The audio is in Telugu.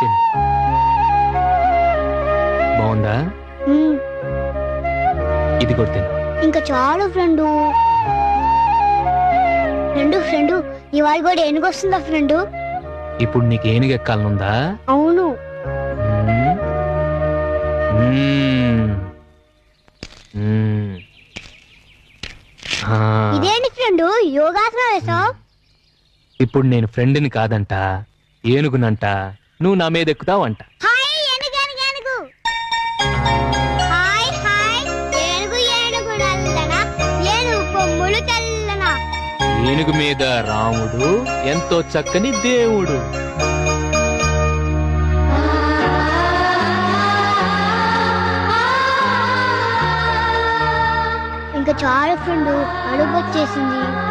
తిను బాగుందా? మ్మ్. ఇది కూడా తిను ఇంకా చాలు ఫ్రెండు. ఫ్రెండు ఫ్రెండు ఇవాళ కూడా ఏనుగు వస్తుందా ఫ్రెండు? ఇప్పుడు నీకు ఏనుగు ఎక్కాలనుందా? అవును. మ్మ్. మ్మ్. మ్మ్. ఆ, ఇదేంటి ఫ్రెండు? యోగాసనం వేసావు? ఇప్పుడు నేను ఫ్రెండ్ని కాదంట ఏనుగునంట. నువ్వు నా మీద ఎక్కుతావంట ఏనుగు మీద రాముడు ఎంతో చక్కని దేవుడు. ఇంకా చాలు ఫ్రెండు అడుగు వచ్చేసింది.